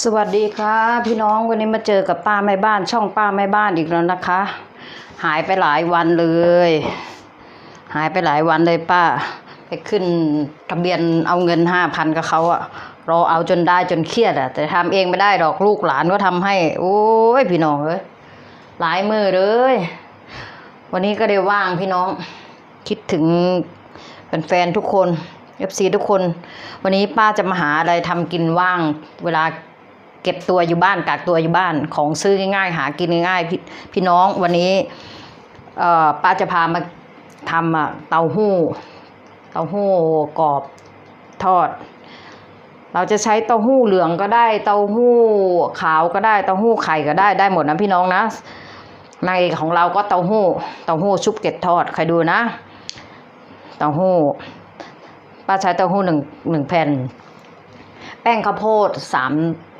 สวัสดีค่ะ พี่น้องวันนี้มาเจอกับป้าแม่บ้าน ช่องป้าแม่บ้านอีกแล้วนะคะ หายไปหลายวันเลย หายไปหลายวันเลยป้า ไปขึ้นทะเบียนเอาเงินห้าพันกับเขาอะรอเอาจนได้จนเครียดอะแต่ทำเองไม่ได้ดอกลูกหลานก็ทำให้ โอ้ยพี่น้องเอ้ยหลายมือเลย วันนี้ก็ได้ว่างพี่น้องคิดถึงแฟนๆทุกคน FC ทุกคน วันนี้ป้าจะมาหาอะไรทำกินว่างเวลา เก็บตัวอยู่บ้านกักตัวอยู่บ้านของซื้อง่ายๆ หากินง่ายๆพี่พี่น้องวันนี้ป้าจะพามาทำอะเต้าหู้เต้าหู้กรอบทอด เราจะใช้เต้าหู้เหลืองก็ได้ เต้าหู้ขาวก็ได้เต้าหู้ไข่ก็ได้ได้หมดนะพี่น้องนะนางเอกของเราก็เต้าหู้เต้าหู้ชุบเกล็ดทอดใครดูนะเต้าหู้ป้าใช้เต้าหู้หนึ่งหนึ่งแผ่น แป้งข้าวโพดสาม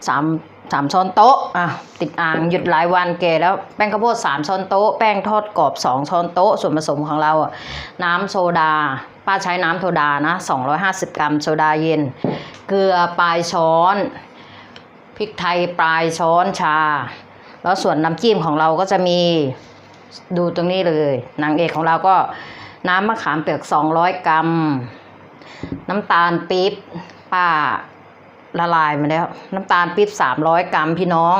สามสามช้อนโต๊ะอะติดอ่างหยุดหลายวันแก่แล้วแป้งข้าวโพดสามช้อนโต๊ะแป้งทอดกรอบสองช้อนโต๊ะส่วนผสมของเราอะน้ำโซดา ป้าใช้น้ำโซดานะ250กรัมโซดาเย็น เกลือปลายช้อนพริกไทยปลายช้อนชา แล้วส่วนน้ำจิ้มของเราก็จะมีดูตรงนี้เลยนางเอกของเราก็น้ำมะขามเปียก 200 กรัม น้ำตาลปี๊บป้า ละลายมาแล้ว น้ำตาลปี๊บ300กรัมพี่น้อง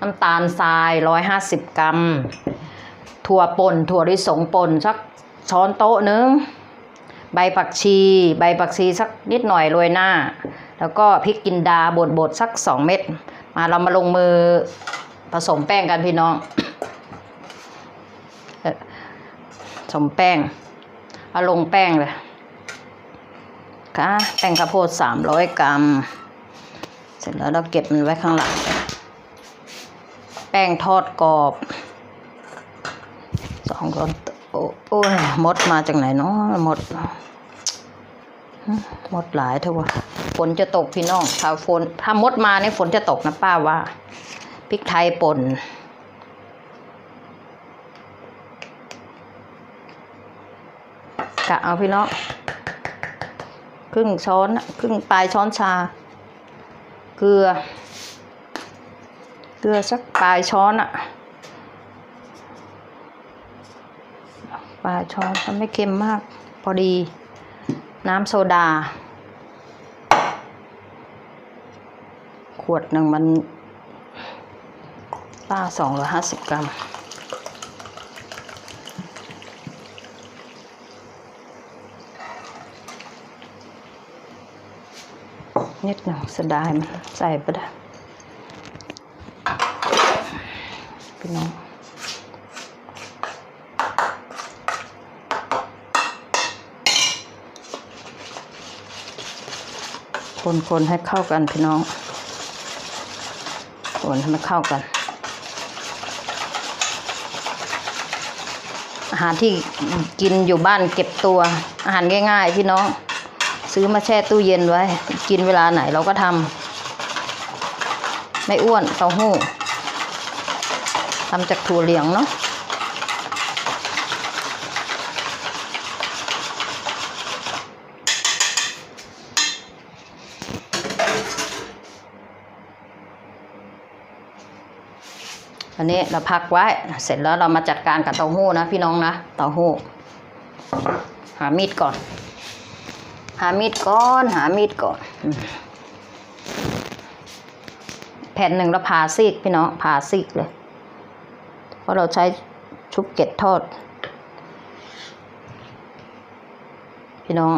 น้ำตาลทราย150กรัม ถั่วป่นถั่วลิสงป่นสักช้อนโต๊ะนึง ใบผักชี ใบผักชีสักนิดหน่อยโรยหน้า แล้วก็พริกกินดาบดบดสัก2เม็ดมาเรามาลงมือผสมแป้งกันพี่น้องผสมแป้งเอาลงแป้งเลยค่ะแป้งข้าวโพดสามร้อยกรัม สร็จแล้วเราเก็บมันไว้ข้างหลัง แป้งทอดกรอบสองก้อนโอ้ยมดมาจากไหนเนาะมดหมดหลายเถอะวะฝนจะตกพี่น้องถ้าฝนถ้ามดมาเนี่ยฝนจะตกนะป้าว่าพริกไทยป่นกะเอาพี่น้องครึ่งช้อนครึ่งปลายช้อนชา เกลือ เกลือสักปลายช้อนอะปลายช้อนมันไม่เค็มมาก พอดี น้ำโซดา ขวดหนึ่งมันป้าสองร้อยห้าสิบกรัม นิดหนึ่งเสยดายมันใส่ไปได้พี่น้องคนๆให้เข้ากันพี่น้องคนให้มันเข้ากัน อาหารที่กินอยู่บ้านเก็บตัว อาหารง่ายๆพี่น้อง ซื้อมาแช่ตู้เย็นไว้ กินเวลาไหนเราก็ทำไม่อ้วนเต้าหู้ทำจากถั่วเหลืองเนาะอันนี้เราพักไว้ เสร็จแล้วเรามาจัดการกับเต้าหู้นะพี่น้องนะ เต้าหู้ หามีดก่อนามีดก่อน หามีดก่อน แผ่นหนึ่งเราผ่าซีกพี่น้องผ่าซีกเลย เพราะเราใช้ชุบเกล็ดทอด พี่น้อง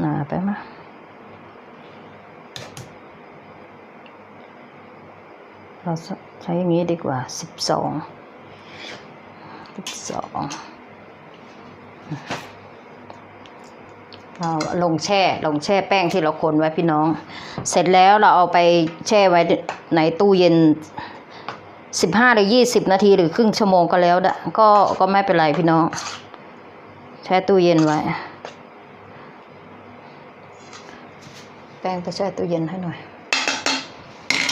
หนาไปไหมเราใช้อย่างนี้ดีกว่าสิบสอง สิบสองเราลงแช่ลงแช่แป้งที่เราคนไว้พี่น้อง เสร็จแล้วเราเอาไปแช่ไว้ในตู้เย็นสิบห้าหรือยี่สิบนาทีหรือครึ่งชั่วโมงก็แล้วก็ก็ไม่เป็นไรพี่น้อง แช่ตู้เย็นไว้ แป้งไปแช่ตู้เย็นให้หน่อย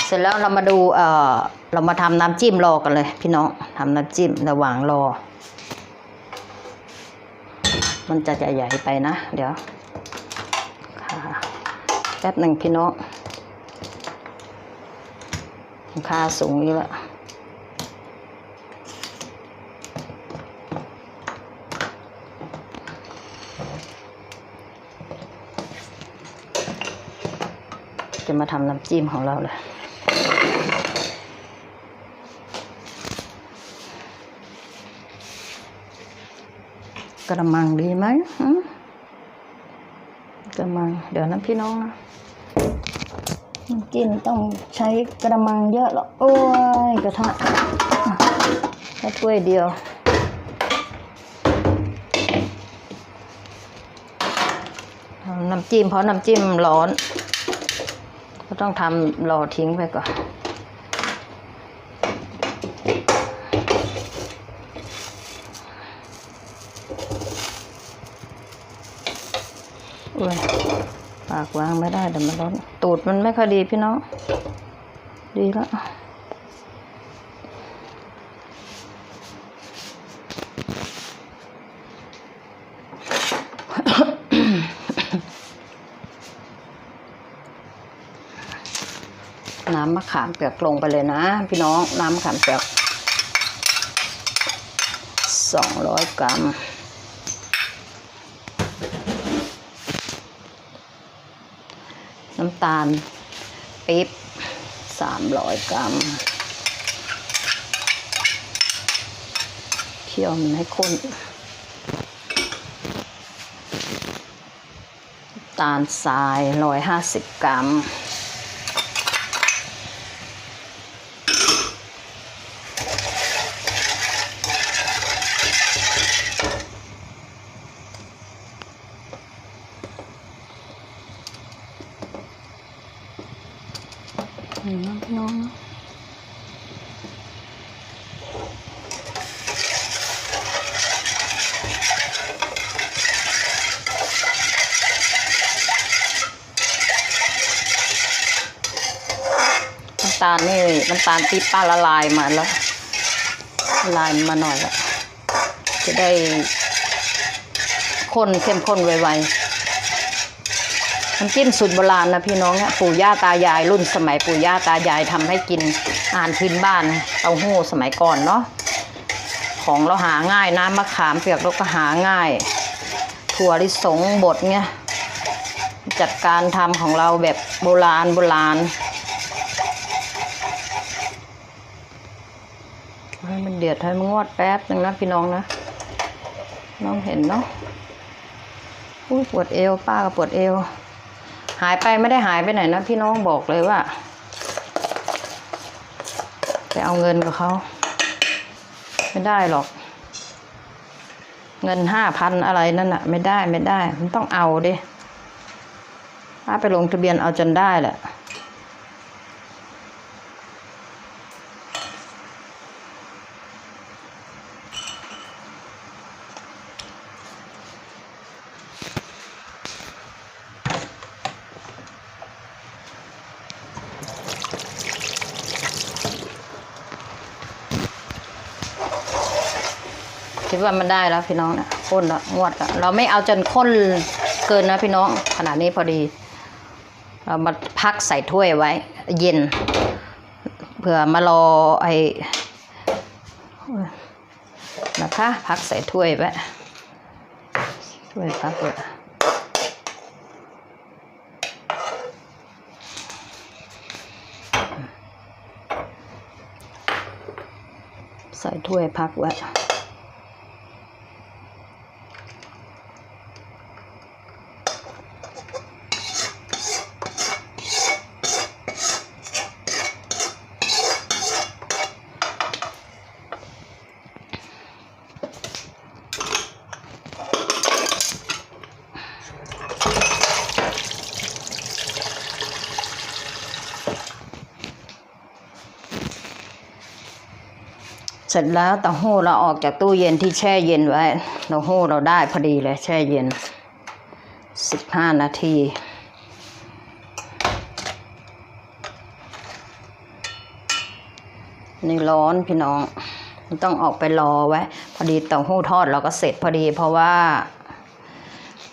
เสร็จแล้วเรามาดูเอ่อเรามาทำน้ำจิ้มรอกันเลย พี่น้องทำน้ำจิ้มระหว่างรอ มันจะใหญ่ๆไปนะ เดี๋ยวค่ะแป๊บหนึ่งพี่น้องค่าสูงอยู่แล้วจะมาทำน้ำจิ้มของเราเลย กระมังดีไหมกระมัง เดี๋ยวนะพี่น้องนะน้ำจิ้มต้องใช้กระมังเยอะหรอกโอ้ยกระทะแค่ถ้วยเดียวน้ำจิ้มเพราะน้ำจิ้มร้อน ก็ต้องทำรอทิ้งไปก่อน อุ้ยปาก วางไม่ได้เดี๋ยวมันร้อนตูดมันไม่ค่อยดีพี่น้องดีแล้วน้ำมะขามเปียกลงไปเลยนะ พี่น้องน้ำมะขามเปียกสองร้อยกรัมำตาลปี๊บสามร้อยกรัมเคี่ยวมันให้ข้นน้ำตาลทรายร้อยห้าสิบกรัม นี่นะพี่น้องนะน้ำตาลนี่น้ำตาลปี๊บป้าละลายมาแล้วละลายมาหน่อยแล้วจะได้ข้นเข้มข้นไวๆน้ำจิ้มสูตรโบราณนะพี่น้องเนี่ยปู่ย่าตายายรุ่นสมัยปู่ย่าตายายทำให้กินอาหารพื้นบ้านเต้าหู้สมัยก่อนเนาะของเราหาง่ายน้ำมะขามเปียกเราก็หาง่าย ถั่วลิสงบดเนี่ยจัดการทำของเราแบบโบราณโบราณให้มันเดือดให้มันงวดแป๊บหนึ่งนะพี่น้องนะน้องเห็นเนาะอุ้ยปวดเอวป้าก็ปวดเอว หายไปไม่ได้หายไปไหนนะพี่น้องบอกเลยว่าไปเอาเงินกับเขาไม่ได้หรอก เงินห้าพันอะไรนั่นน่ะไม่ได้ไม่ได้ มันต้องเอาดิถ้าไปลงทะเบียนเอาจนได้แหละ ว่ามันได้แล้วพี่น้องนะข้นแล้วงวดแล้วเราไม่เอาจนข้นเกินนะพี่น้องขนาดนี้พอดี เรามาพักใส่ถ้วยไว้ เย็นเผื่อมารอไอ้นะคะ พักใส่ถ้วยไว้ถ้วยพักไว้ใส่ถ้วยพักไว้ ร็จแล้วเต้าหู้เราออกจากตู้เย็นที่แช่เย็นไว้เต้าหู้เราได้พอดีเลยแช่เย็นสิบห้านาทีนี่ร้อนพี่น้องต้องออกไปรอไว้ พอดีเต้าหู้ทอดเราก็เสร็จพอดีเพราะว่า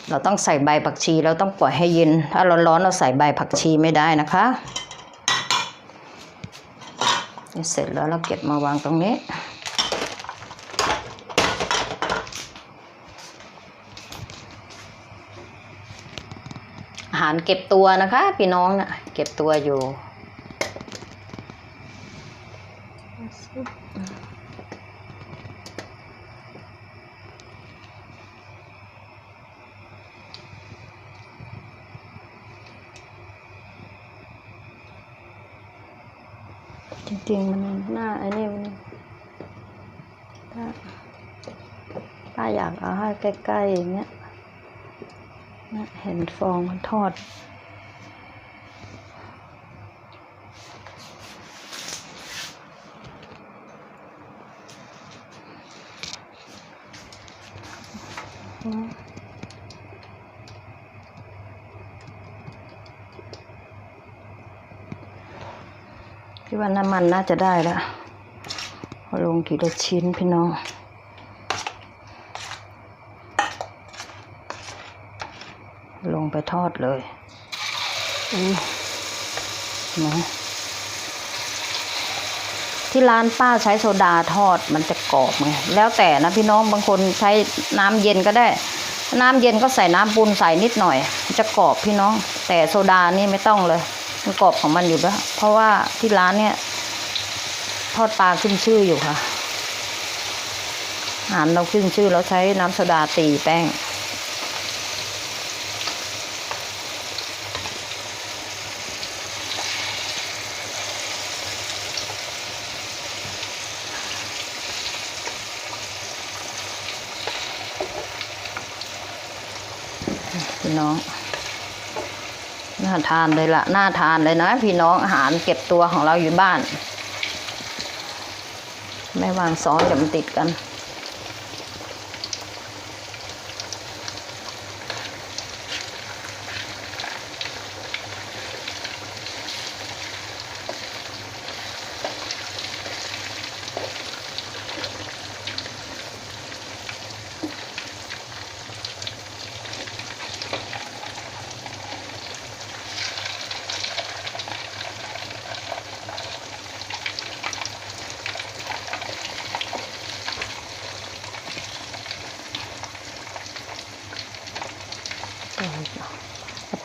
เราต้องใส่ใบผักชีเราต้องปล่อยให้เย็น ถ้าร้อนๆเราใส่ใบผักชีไม่ได้นะคะนี่เสร็จแล้วเราเก็บมาวางตรงนี้ารเก็บตัวนะคะ พี่น้องนะเก็บตัวอยู่ จริงๆ มันหน้าไอ้นี่มันถ้าถ้าอยากเอาให้ใกล้ๆอย่างเงี้ย เห็นฟองมันทอดพี่ว่าน้ำมันน่าจะได้แล้วลงทีละชิ้นพี่น้อง ลงไปทอดเลยอู้นะที่ร้านป้าใช้โซดาทอดมันจะกรอบไงแล้วแต่นะพี่น้องบางคนใช้น้ำเย็นก็ได้ น้ำเย็นก็ใส่น้ำปูนใส่นิดหน่อยมันจะกรอบพี่น้อง แต่โซดานี่ไม่ต้องเลย มันกรอบของมันอยู่แล้วเพราะว่าที่ร้านเนี่ย ทอดปลาขึ้นชื่ออยู่ค่ะอาหารเราขึ้นชื่อแล้วใช้น้ำโซดาตีแป้งาทานเลยละน่าทานเลยนะ พี่น้องอาหารเก็บตัวของเราอยู่บ้าน ไม่วางซ้อนจะมันติดกัน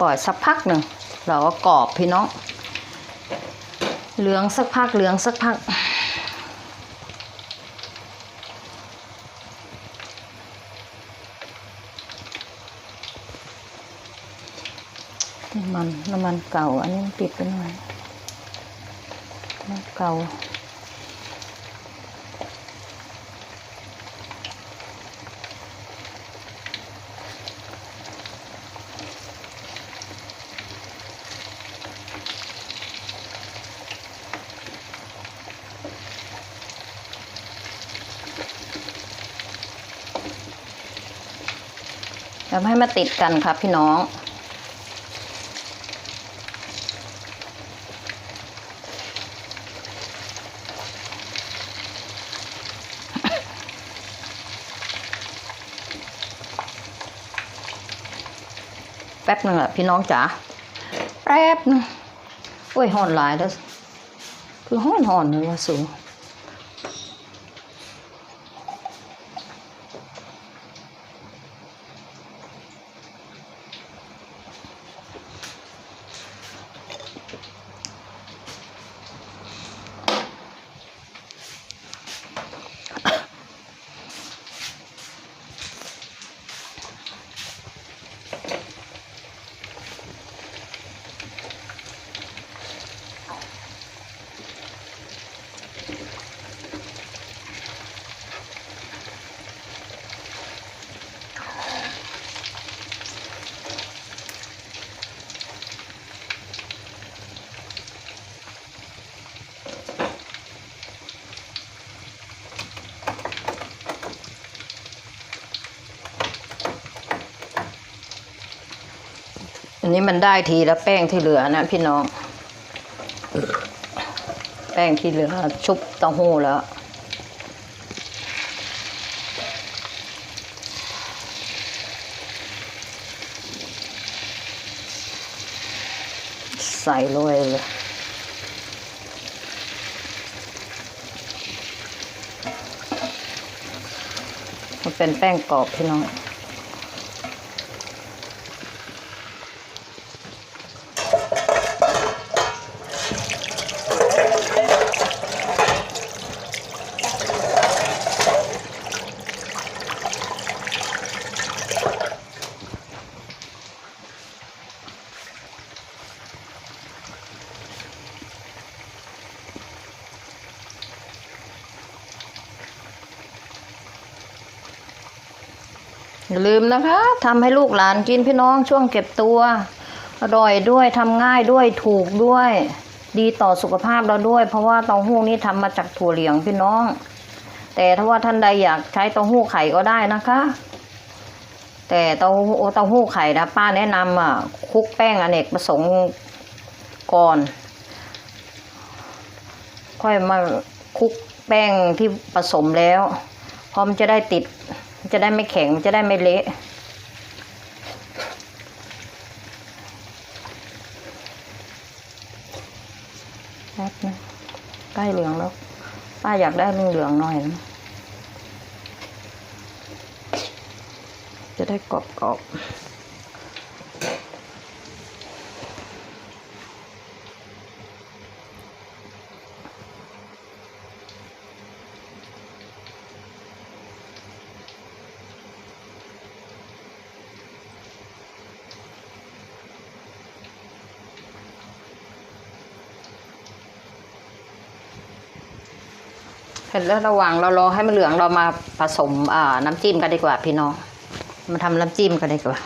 ปล่อยสักพักหนึ่งเราก็กรอบพี่น้องเหลืองสักพักเหลืองสักพัก น้ำมันน้ำมันเก่า อันนี้มันติดไปหน่อยน้ำเก่า ทำให้มาติดกันครับพี่น้อง แป๊บหนึ่งอะพี่น้องจ๋าแป๊บนึงโอ้ยห่อนหลายแล้ว คือห่อนห่อนเลยว่าสูง อันนี้มันได้ทีแล้วแป้งที่เหลือนะพี่น้อง แป้งที่เหลือชุบเต้าหู้แล้วใส่ลงไปเลยมันเป็นแป้งกรอบพี่น้อง ลืมนะคะทำให้ลูกหลานกินพี่น้องช่วงเก็บตัว อร่อยด้วยทำง่ายด้วยถูกด้วย ดีต่อสุขภาพเราด้วย เพราะว่าเต้าหู้นี้ทำมาจากถั่วเหลืองพี่น้อง แต่ถ้าว่าท่านใดอยากใช้เต้าหู้ไข่ก็ได้นะคะ แต่เต้าหู้เต้าหู้ไข่นะป้าแนะนำอะคลุกแป้งอเนกประสงค์ก่อน ค่อยมาคลุกแป้งที่ผสมแล้วพราะมันจะได้ติด มันจะได้ไม่แข็ง มันจะได้ไม่เละแป๊บนะใกล้เหลืองแล้ว ป้าอยากได้เหลืองหน่อยนะจะได้กรอบๆ ร็จแล้วระหว่างเรารอให้มันเหลืองเรามาผสมอ่าน้ำจิ้มกันดีกว่า พี่น้อง มาทำน้ำจิ้มกันดีกว่า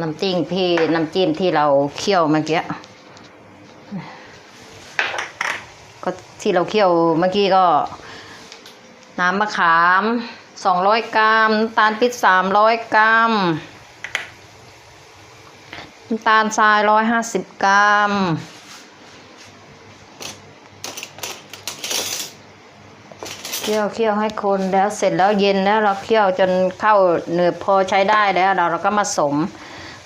น้ำจิ้มพี่น้ำจิ้มที่เราเคี่ยวเมื่อกี้ก็ที่เราเคี่ยวเมื่อกี้ก็ น้ำมะขามสองร้อยกรัมน้ำตาลปิดสามร้อยกรัมน้ำตาลทรายร้อยห้าสิบกรัม เคี่ยวเคี่ยวให้คนแล้วเสร็จแล้วเย็นแล้วเราเคี่ยวจนเข้าเนืบพอใช้ได้แล้ว เราเราก็มาสม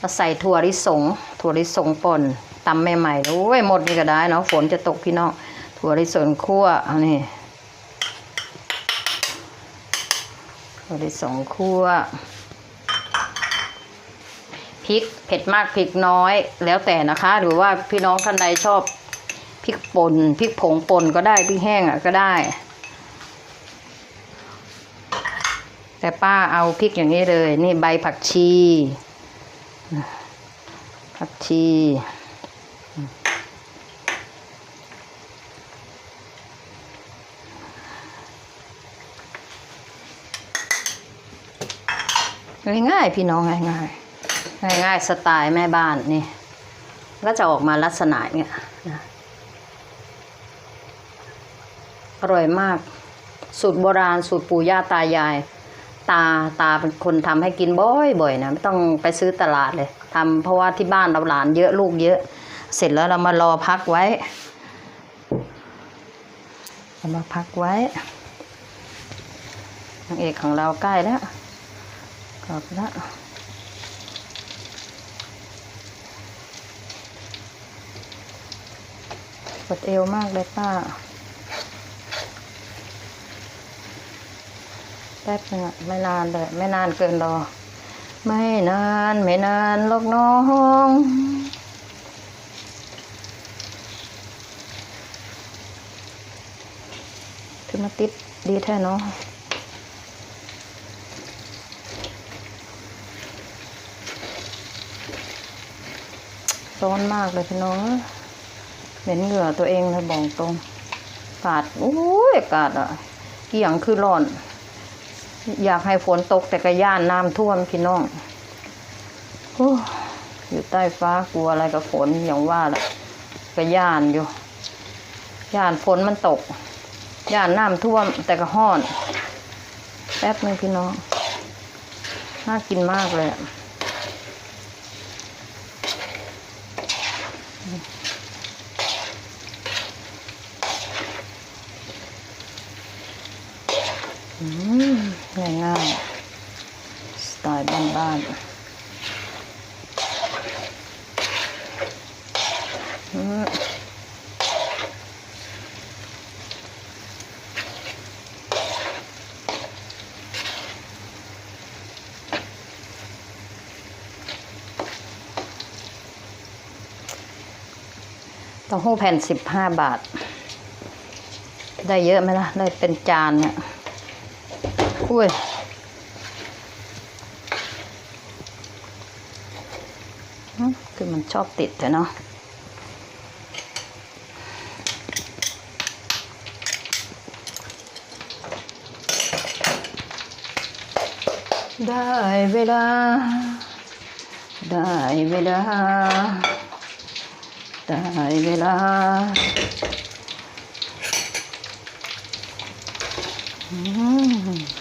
มาใส่ถั่วลิสง ถั่วลิสงป่นตำใหม่ๆโอ้ยหมดนี่ก็ได้เนาะฝนจะตกพี่น้องถั่วลิสงคั่วอันนี้ถั่วลิสงคั่วพริกเผ็ดมากพริกน้อยแล้วแต่นะคะ หรือว่าพี่น้องท่านใดชอบพริกป่นพริกผงป่นก็ได้พริกแห้งอะก็ได้ แต่ป้าเอาพริกอย่างนี้เลย นี่ใบผักชี ผักชีง่ายๆพี่น้องง่ายง่ายง่ายง่ายๆสไตล์แม่บ้านนี่ ก็จะออกมาลักษณะเนี้ยนะอร่อยมาก สูตรโบราณสูตรปู่ย่าตายาย ตาตาเป็นคนทำให้กินบ่อยๆนะไม่ต้องไปซื้อตลาดเลยทำเพราะว่าที่บ้านเราหลานเยอะลูกเยอะ เสร็จแล้วเรามารอพักไว้เรามาพักไว้นางเอกของเราใกล้แล้วกลับแล้วปวดเอวมากเลยป้า ป๊บนึงอะไม่นานเลยไม่นานเกินรอ ไม่นานไม่นานหรอกน้องถึงมาติดดีแท้เนาะร้อนมากเลยพี่น้องเหม็นเหงื่อตัวเองเลยบอกตรง กาศโอ้ย กาศอะเกี่ยงคือร้อน อยากให้ฝนตกแต่กระย่านน้ำท่วมพี่น้องโอ้อยู่ใต้ฟ้ากลัวอะไรกับฝนอย่างว่าแหละกระย่านอยู่ ย่านฝนมันตก ย่านน้ำท่วมแต่ก็ห้อน แป๊บนึงพี่น้อง น่ากินมากเลยอะ อืมง่ายสไตล์บ้านๆอืมเต้าหู้แผ่นสิบห้าบาท ได้เยอะไหมล่ะ ได้เป็นจานเนี่ย อุ้ยคือมันชอบติดแต่เนาะได้เวลา ได้เวลา ได้เวลาอืม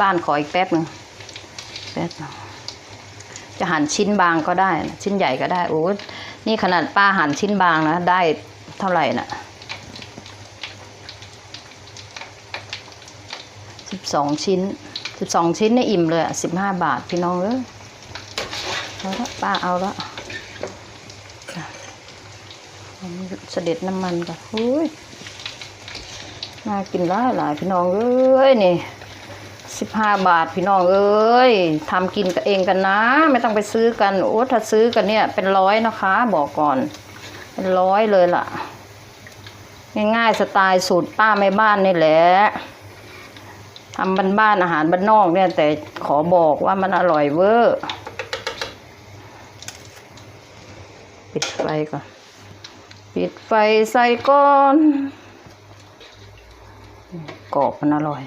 บ้านขออีกแป๊บหนึ่งแป๊บนึงจะหั่นชิ้นบางก็ได้ ชิ้นใหญ่ก็ได้โอ้นี่ขนาดป้าหั่นชิ้นบางนะ ได้เท่าไหร่น่ะสิบสองชิ้นสิบสองชิ้นนี่อิ่มเลยสิบห้าบาทพี่น้องเอ้ยเอาละป้าเอาละเสด็จน้ำมันก่อนอุ้ยน่ากินหลายหลายพี่น้องเอ้ยนี่ สิบห้าบาทพี่น้องเอ้ยทำกินกันเองกันนะ ไม่ต้องไปซื้อกันโอ้ถ้าซื้อกันเนี่ยเป็นร้อยนะคะ บอกก่อน เป็นร้อยเลยล่ะ ง่ายๆสไตล์สูตรป้าแม่บ้านนี่แหละทำบ้านๆอาหารบ้านนอกเนี่ย แต่ขอบอกว่ามันอร่อยเวอร์ปิดไฟก่อน ปิดไฟใส่ก้อนกรอบมันอร่อย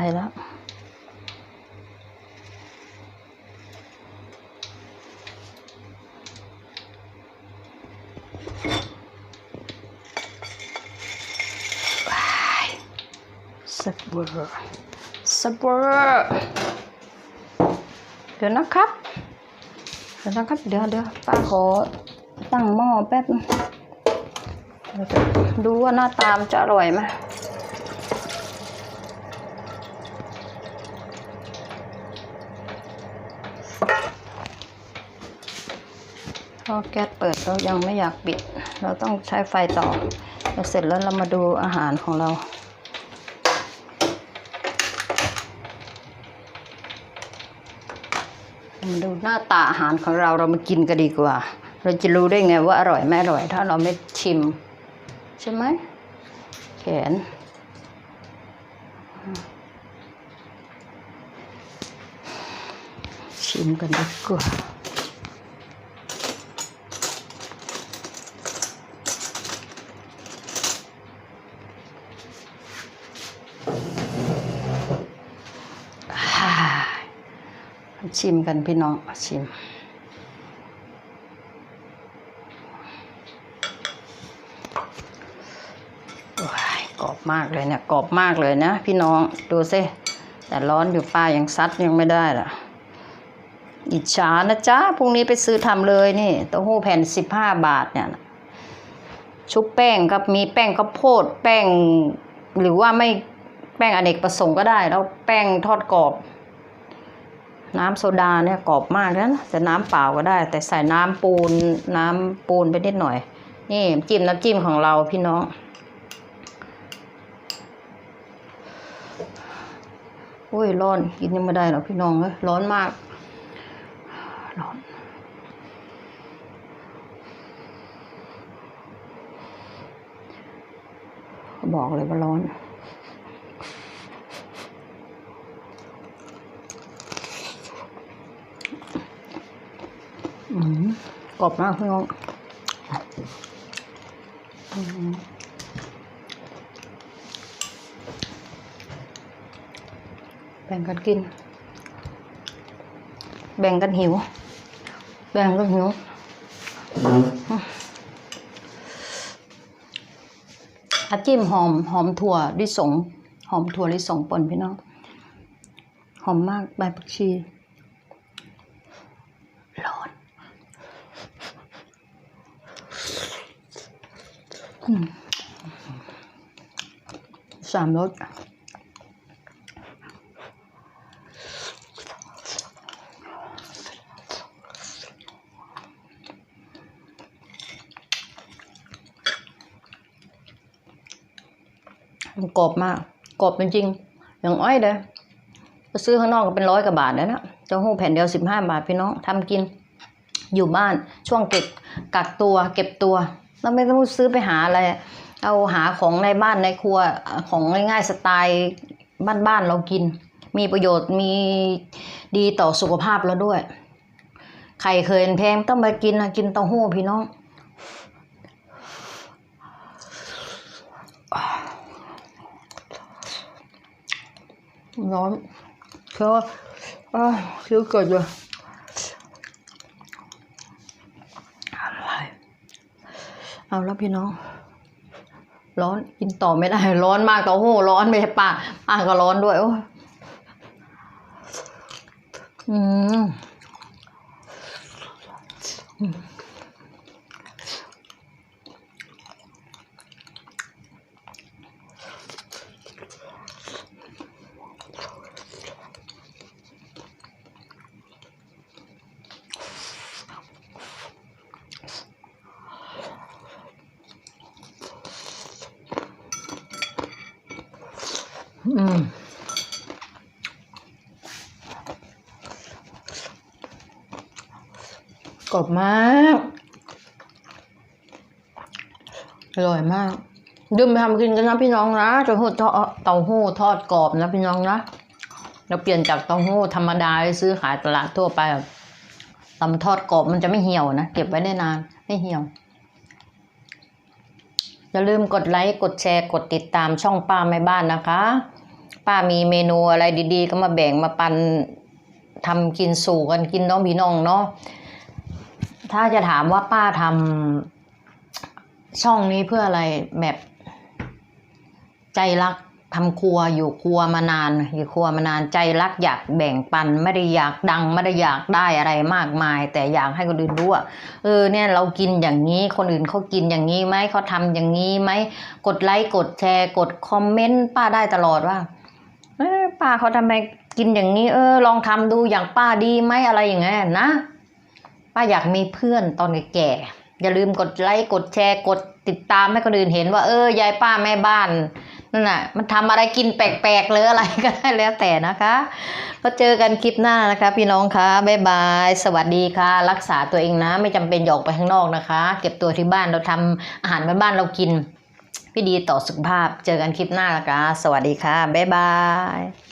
ไฟแล้วว้ยสับเวอร์สับเวอร์เดี๋ยวนะครับ เดี๋ยวนะครับ เดี๋ยวเดี๋ยวป้าขอตั้งหม้อแป๊บดูว่าหน้าตามจะอร่อยไหม พอแก๊สเปิดเรายังไม่อยากปิด เราต้องใช้ไฟต่อแล้วเสร็จแล้วเรามาดูอาหารของเรามาดูหน้าตาอาหารของเราเรามากินกันดีกว่า เราจะรู้ได้ไงว่าอร่อยไม่อร่อย ถ้าเราไม่ชิม ใช่ไหมแขนชิมกันดีกว่า ชิมกันพี่น้องชิมอ้ยกรอบมากเลยเนี่ยกรอบมากเลยนะ พี่น้องดูสิแต่ร้อนอยู่ป้ายังซัดยังไม่ได้ล่ะ อิจฉานะจ๊ะพรุ่งนี้ไปซื้อทำเลยนี่เต้าหู้แผ่นสิบห้าบาทเนี่ยชุบแป้งครับมีแป้งข้าวโพดแป้ง หรือว่าไม่แป้งอเนกประสงค์ก็ได้ แล้วแป้งทอดกรอบ น้ำโซดาเนี่ยกรอบมากนะแต่น้ำเปล่าก็ได้ แต่ใส่น้ำปูนน้ำปูนไปนิดหน่อย นี่จิ้มน้ำจิ้มของเราพี่น้องโอ้ยร้อนกินยังไม่ได้หรอกพี่น้องเอ้ยร้อนมากร้อนบอกเลยว่าร้อน กรอบมากพี่น้องแบ่งกันกิน แบ่งกันหิว แบ่งกันหิวอาจิ้มหอมหอมถั่วลิสง หอมถั่วลิสงป่นพี่น้อง หอมมากใบผักชี ร้อนอืม สามรสมันกรอบมากกรอบจริงๆอย่างอ้อยเลยไปซื้อข้างนอกก็เป็นร้อยกว่าบาทแล้วนะเต้าหู้แผ่นเดียวสิบห้าบาทพี่น้องทำกิน อยู่บ้านช่วงเก็บกักตัว เก็บตัว เราไม่ต้องซื้อไปหาอะไร เอาหาของในบ้านในครัวของง่ายๆสไตล์บ้านๆเรากิน มีประโยชน์มีดีต่อสุขภาพเราด้วยไข่เคยแพงต้องมากินนะกินเต้าหู้พี่น้องร้อนเคี้ยวอ้าวเคี้ยวเกิดเลยอะไร เอาแล้วพี่น้องร้อนกินต่อไม่ได้ ร้อนมากเต้าหู้ร้อนไปปากปากก็ร้อนด้วยโอ้อืม อืมกรอบมาก อร่อยมากดื่มไปทำกินกันนะพี่น้องนะเต้าหู้ทอดเต้าหู้ทอดกรอบนะพี่น้องนะ เราเปลี่ยนจากเต้าหู้ธรรมดาซื้อขายตลาดทั่วไปตำทอดกรอบมันจะไม่เหี่ยวนะ เก็บไว้ได้นาน ไม่เหี่ยว อย่าลืมกดไลค์ กดแชร์ กดติดตามช่องป้าแม่บ้านนะคะ ป้ามีเมนูอะไรดีๆ ก็มาแบ่งมาปันทำกินสู่กันกินน้องพี่น้องเนาะถ้าจะถามว่าป้าทำช่องนี้เพื่ออะไรแบบใจรักทำครัวอยู่ครัวมานาน อยู่ครัวมานานใจรักอยากแบ่งปันไม่ได้อยากดังไม่ได้อยากได้อะไรมากมาย แต่อยากให้คนอื่นรู้ว่าเออเนี่ยเรากินอย่างนี้คนอื่นเขากินอย่างนี้ไหมเขาทำอย่างนี้ไหมกดไลค์กดแชร์ กดคอมเมนต์ป้าได้ตลอดว่า ป้าเขาทำไมกินอย่างนี้ เออ ลองทำดูอย่างป้าดีไหมอะไรอย่างเงี้ยนะ ป้าอยากมีเพื่อนตอนแก่ๆอย่าลืมกดไลค์กดแชร์กดติดตามให้คนอื่นเห็นว่าเออยายป้าแม่บ้านนั่นน่ะมันทำอะไรกินแปลกๆหรืออะไรก็ได้แล้วแต่นะคะก็เจอกันคลิปหน้านะคะ พี่น้องคะบ๊ายบาย สวัสดีค่ะ รักษาตัวเองนะ ไม่จำเป็นอย่าออกไปข้างนอกนะคะ เก็บตัวที่บ้านเราทำอาหารบ้านๆเรากินพี่ดีต่อสุขภาพ เจอกันคลิปหน้านะคะ สวัสดีค่ะบ๊ายบาย